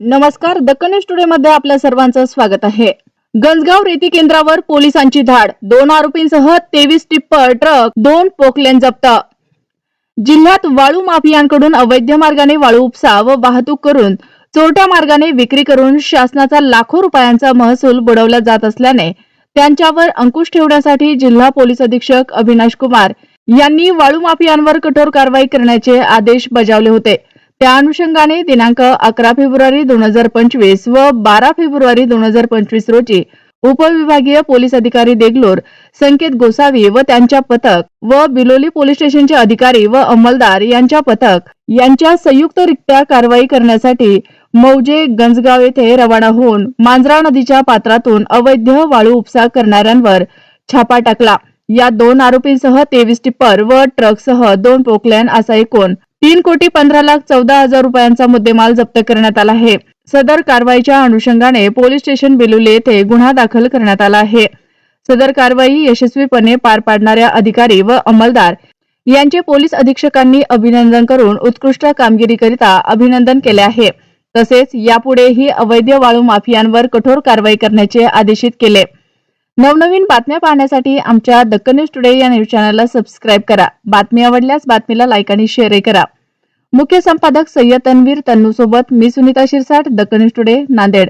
नमस्कार दक्कन न्यूजमध्ये आपल्या सर्वांचं स्वागत आहे. गंजगाव रेती केंद्रावर पोलिसांची धाड दोन आरोपींसह तेवीस टिप्पर ट्रक दोन पोकलेन जप्त. जिल्ह्यात वाळू माफियांकडून अवैध मार्गाने वाळू उपसा व वाहतूक करून चोरट्या मार्गाने विक्री करून शासनाचा लाखो रुपयांचा महसूल बुडवला जात असल्याने त्यांच्यावर अंकुश ठेवण्यासाठी जिल्हा पोलीस अधीक्षक अविनाश कुमार यांनी वाळू माफियांवर कठोर कारवाई करण्याचे आदेश बजावले होते. त्या अनुषंगाने दिनांक अकरा फेब्रुवारी दोन हजार पंचवीस व बारा फेब्रुवारी दोन हजार पंचवीस रोजी उपविभागीय पोलीस अधिकारी देगलोर संकेत गोसावी व त्यांच्या पथक व बिलोली पोलीस स्टेशनचे अधिकारी व अंमलदार यांच्या पथक यांच्या संयुक्तरित्या कारवाई करण्यासाठी मौजे गंजगाव येथे रवाना होऊन मांजरा नदीच्या पात्रातून अवैध वाळू उपसा करणाऱ्यांवर छापा टाकला. या दोन आरोपींसह तेवीस टिप्पर व ट्रकसह दोन पोकलॅन असा एकूण तीन कोटी पंधरा लाख चौदा हजार रुपयांचा मुद्देमाल जप्त करण्यात आला आहे. सदर कारवाईच्या अनुषंगाने पोलीस स्टेशन बेलुले येथे गुन्हा दाखल करण्यात आला आहे. सदर कारवाई यशस्वीपणे पार पाडणाऱ्या अधिकारी व अंमलदार यांचे पोलीस अधीक्षकांनी अभिनंदन करून उत्कृष्ट कामगिरीकरिता अभिनंदन केले आहे. तसेच यापुढेही अवैध वाळू माफियांवर कठोर कारवाई करण्याचे आदेशित केले. नवनवीन बातम्या पाहण्यासाठी आमच्या दक्कन न्यूज टुडे या न्यूज चॅनलला सबस्क्राईब करा. बातमी आवडल्यास बातमीला लाईक आणि शेअरही करा. मुख्य संपादक सय्यद तन्वीर तन्नू सोबत मी सुनीता शिरसाट दक्कन न्यूज टुडे नांदेड.